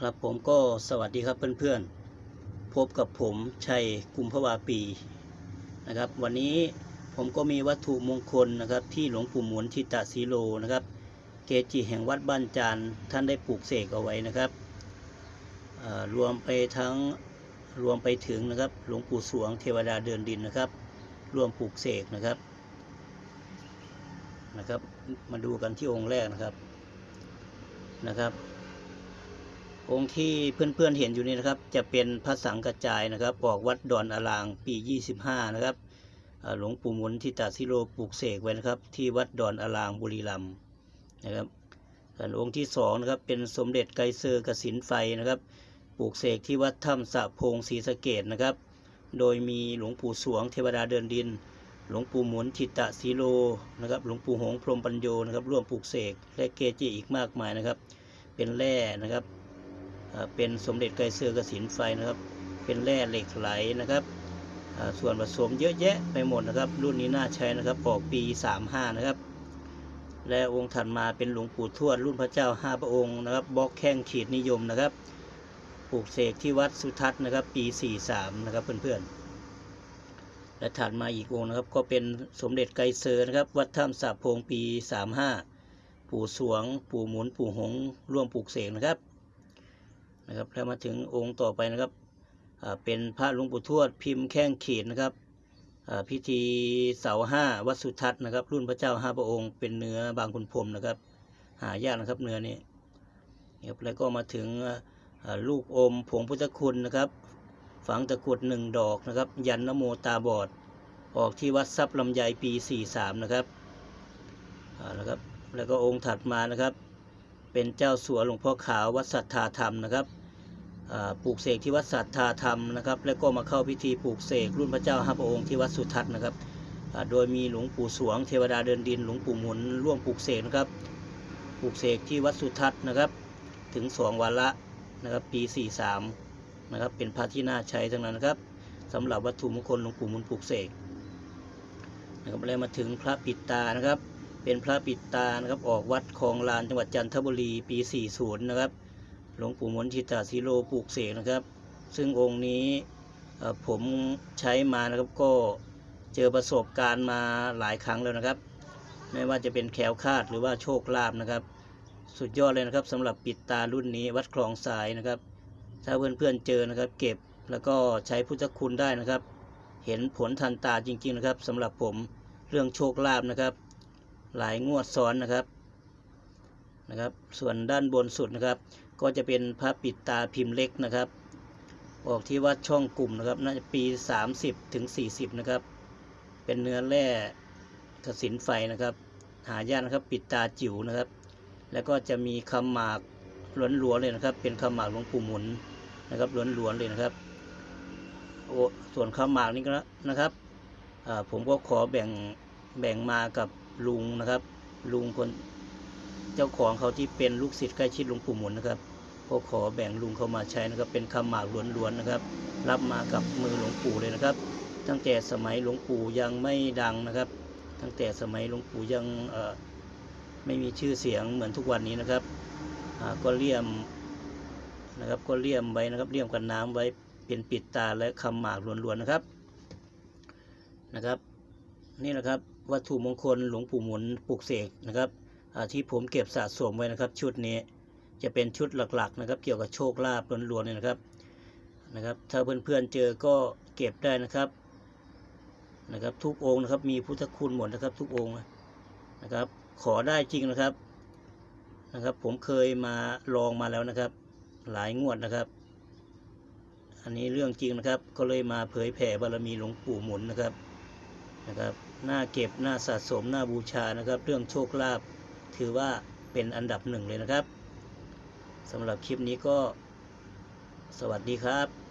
ครับผมก็สวัสดีครับเพื่อนๆ พบกับผมชัยกุมภวาปีนะครับ วันนี้ผมก็มีวัตถุมงคลนะครับ ที่หลวงปู่หมุนทิตาสีโลนะครับ เกจิแห่งวัดบ้านจานท่านได้ปลูกเสกเอาไว้นะครับรวมไปทั้งรวมไปถึงนะครับ หลวงปู่สวงเทวดาเดินดินนะครับ รวมปลูกเสกนะครับนะครับ มาดูกันที่องค์แรกนะครับนะครับ องค์ที่เพื่อนๆเห็นอยู่นี่นะครับ จะเป็นพระสังกระจายนะครับออกวัดดอนอลางปี 25 นะครับหลวงปู่มุนทิตาสิโรปลูกเสกไว้นะครับ ที่วัดดอนอลางบุรีรัมย์นะครับส่วนองค์ที่สองนะครับเป็นสมเด็จไกรเซอร์กสินไฟนะครับ ปลูกเสกที่วัดถ้ำสะพงศรีสะเกดนะครับ โดยมีหลวงปู่สวงเทวดาเดินดิน หลวงปู่หมุนทิตะสีโลนะครับ หลวงปู่หงพรมปัญโยนะครับร่วมปลูกเสกและเกจิอีกมากมายนะครับ เป็นแร่นะครับ เป็นสมเด็จไกรเสือกสินไฟนะครับ เป็นแร่เหล็กไหลนะครับ ส่วนผสมเยอะแยะไปหมดนะครับ รุ่นนี้น่าใช้นะครับออกปี 35 นะครับ และองค์ถัดมาเป็นหลวงปู่ทวดรุ่นพระเจ้าห้าพระองค์นะครับบล็อกแข้งขีดนิยมนะครับปลูกเสกที่วัดสุทัศน์นะครับ ปี 43 นะครับเพื่อนๆ และถัดมาอีกองค์นะครับ ก็เป็นสมเด็จไกรเซอร์นะครับ วัดถ้ำสาโพงปี 35 ปู่สวง ปู่หมุน ปู่หง ร่วมปลูกเสกนะครับ นะครับแล้วมาถึงองค์ต่อไปนะครับเป็นพระหลวงปู่ทวดพิมพ์แข้งขีดนะครับพิธีเสาห้าวัดสุทัศน์นะครับ รุ่นพระเจ้าห้าพระองค์เป็นเนื้อบางคุณพรมนะครับ หายากนะครับเนื้อนี้ครับแล้วก็มาถึงลูกอมผงพุทธคุณนะครับ ฝังตะกรุดหนึ่งดอกนะครับ ยันนโมตาบอด ออกที่วัดทรัพย์ลำไยปี 43 นะครับอ่าแล้วครับ แล้วก็องค์ถัดมานะครับ เป็นเจ้าสัวหลวงพ่อขาววัดสัทธาธรรมนะครับปลูกเสกที่วัดสัทธาธรรมนะครับ แล้วก็มาเข้าพิธีปลูกเสกรุ่นพระเจ้าห้าพระองค์ที่วัดสุทัศน์นะครับ โดยมีหลวงปู่สวงเทวดาเดินดินหลวงปู่หมุนร่วมปลูกเสกนะครับ ปลูกเสกที่วัดสุทัศน์นะครับ ถึงสองวันละนะครับ ปี 43นะครับ เป็นพระที่น่าใช้ทั้งนั้นนะครับสำหรับวัตถุมงคลหลวงปู่หมุนปลูกเสกนะครับแล้วมาถึงพระปิดตานะครับ เป็นพระปิดตานะครับออกวัดคลองลานจังหวัดจันทบุรีปี 40 นะครับ หลวงปู่มนทิตาสีโลปลูกเสกนะครับ ซึ่งองค์นี้ผมใช้มานะครับก็เจอประสบการณ์มาหลายครั้งแล้วนะครับ ไม่ว่าจะเป็นแขวคลาดหรือว่าโชคลาภนะครับ สุดยอดเลยนะครับสำหรับปิดตารุ่นนี้วัดคลองสายนะครับ ถ้าเพื่อนๆเจอนะครับ เก็บแล้วก็ใช้พุทธคุณได้นะครับ เห็นผลทันตาจริง ๆนะครับสำหรับผมเรื่องโชคลาภนะครับ หลายงวดซ้อนนะครับนะครับ ส่วนด้านบนสุดนะครับ ก็จะเป็นพระปิดตาพิมพ์เล็กนะครับ ออกที่วัดช่องกลุ่มนะครับ น่าจะปี 30ถึง40 นะครับ เป็นเนื้อแร่กสินไฟนะครับ หายากนะครับปิดตาจิ๋วนะครับ แล้วก็จะมีคำหมากล้วนๆเลยนะครับ เป็นคำหมากหลวงปู่หมุนนะครับล้วนๆเลยนะครับโอ้ส่วนคำหมากนี้ก็นะครับผมก็ขอแบ่งแบ่งมากับ ลุงนะครับ ลุงคนเจ้าของเขาที่เป็นลูกศิษย์ใกล้ชิดหลวงปู่หมุนนะครับ ก็ขอแบ่งลุงเขามาใช้นะครับ เป็นคำหมากล้วนๆนะครับ รับมากับมือหลวงปู่เลยนะครับ ตั้งแต่สมัยหลวงปู่ยังไม่ดังนะครับ ตั้งแต่สมัยหลวงปู่ยังไม่มีชื่อเสียงเหมือนทุกวันนี้นะครับก็เลี่ยมนะครับก็เลี่ยมไว้นะครับเลี่ยมกันน้ำไว้เป็นปิดตาและคำหมากล้วนๆนะครับนะครับ นี่นะครับ วัตถุมงคลหลวงปู่หมุนปลูกเสกนะครับที่ผมเก็บสะสมไว้นะครับ ชุดนี้จะเป็นชุดหลักๆนะครับ เกี่ยวกับโชคลาภล้วนๆเลยนะครับนะครับถ้าเพื่อนๆเจอก็เก็บได้นะครับนะครับ ทุกองค์นะครับ มีพุทธคุณหมดนะครับ ทุกองค์นะครับ ขอได้จริงนะครับนะครับ ผมเคยมาลองมาแล้วนะครับ หลายงวดนะครับ อันนี้เรื่องจริงนะครับ ก็เลยมาเผยแผ่บารมีหลวงปู่หมุนนะครับนะครับ น่าเก็บน่าสะสมน่าบูชานะครับ เรื่องโชคลาภถือว่าเป็นอันดับหนึ่งเลยนะครับสำหรับคลิปนี้ก็สวัสดีครับ